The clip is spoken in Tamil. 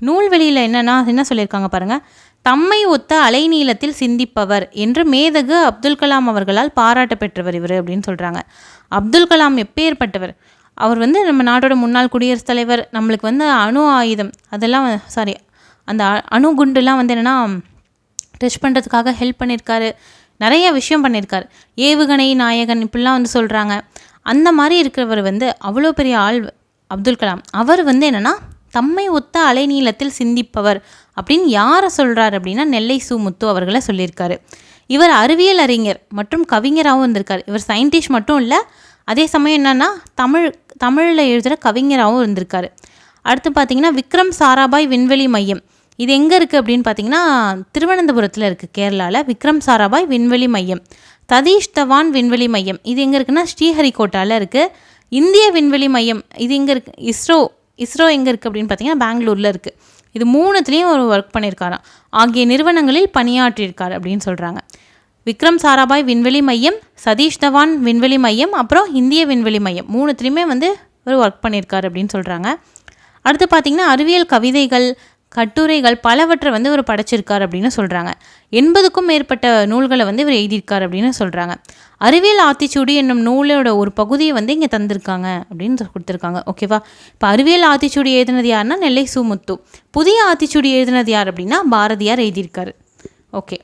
நூல்வெளியில் என்னென்னா என்ன சொல்லியிருக்காங்க பாருங்கள் தம்மை ஒத்த அலைநீளத்தில் சிந்திப்பவர் என்று மேதகு அப்துல் கலாம் அவர்களால் பாராட்ட பெற்றவர் இவர் அப்படின்னு சொல்கிறாங்க அப்துல் கலாம் எப்பேற்பட்டவர்? அவர் வந்து நம்ம நாட்டோட முன்னாள் குடியரசுத் தலைவர் நம்மளுக்கு வந்து அணு ஆயுதம் அதெல்லாம் சாரி அந்த அ- அணு குண்டுலாம் வந்து என்னென்னா டெஸ்ட் பண்ணுறதுக்காக ஹெல்ப் பண்ணியிருக்காரு. நிறைய விஷயம் பண்ணியிருக்காரு. ஏவுகணை நாயகன் இப்படிலாம் வந்து சொல்கிறாங்க அந்த மாதிரி இருக்கிறவர் வந்து அவ்வளோ பெரிய ஆள் அப்துல் கலாம். அவர் வந்து என்னென்னா தம்மை ஒத்த அலைநீளத்தில் சிந்திப்பவர் அப்படின்னு யாரை சொல்கிறார் அப்படின்னா நெல்லை சு முத்து அவர்களை சொல்லியிருக்காரு. இவர் அறிவியல் அறிஞர் மற்றும் கவிஞராகவும் இருந்திருக்கார் இவர் சயின்டிஸ்ட் மட்டும் இல்லை அதே சமயம் என்னென்னா தமிழ் தமிழில் எழுதுகிற கவிஞராகவும் இருந்திருக்காரு அடுத்து பார்த்தீங்கன்னா விக்ரம் சாராபாய் விண்வெளி மையம். இது எங்கே இருக்குது அப்படின்னு பார்த்தீங்கன்னா திருவனந்தபுரத்தில் இருக்குது கேரளாவில் விக்ரம் சாராபாய் விண்வெளி மையம். ததீஷ் தவான் விண்வெளி மையம். இது எங்கே இருக்குன்னா ஸ்ரீஹரிகோட்டாவில் இருக்குது இந்திய விண்வெளி மையம். இது எங்கே இருக்குது இஸ்ரோ இஸ்ரோ எங்கே இருக்குது அப்படின்னு பார்த்தீங்கன்னா பெங்களூரில் இருக்குது இது மூணுத்துலேயும் ஒரு ஒர்க் பண்ணியிருக்காராம் ஆகிய நிறுவனங்களில் பணியாற்றியிருக்கார் அப்படின்னு சொல்கிறாங்க விக்ரம் சாராபாய் விண்வெளி மையம் சதீஷ் தவான் விண்வெளி மையம் அப்புறம் இந்திய விண்வெளி மையம். மூணுத்துலேயுமே வந்து ஒரு ஒர்க் பண்ணியிருக்காரு அப்படின்னு சொல்கிறாங்க அடுத்து பார்த்திங்கன்னா அறிவியல் கவிதைகள் கட்டுரைகள் பலவற்றை வந்து இவர் படைச்சிருக்கார் அப்படின்னு சொல்கிறாங்க எண்பதுக்கும் மேற்பட்ட நூல்களை வந்து இவர் எழுதியிருக்கார் அப்படின்னு சொல்கிறாங்க அறிவியல் ஆத்திச்சூடி என்னும் நூலோட ஒரு பகுதியை வந்து இங்கே தந்திருக்காங்க அப்படின்னு கொடுத்துருக்காங்க. ஓகேவா இப்போ அறிவியல் ஆத்திச்சூடி எழுதினது யாருன்னா நெல்லை சுமுத்து. புதிய ஆத்திச்சூடி எழுதினது யார் அப்படின்னா பாரதியார் எழுதியிருக்காரு. ஓகே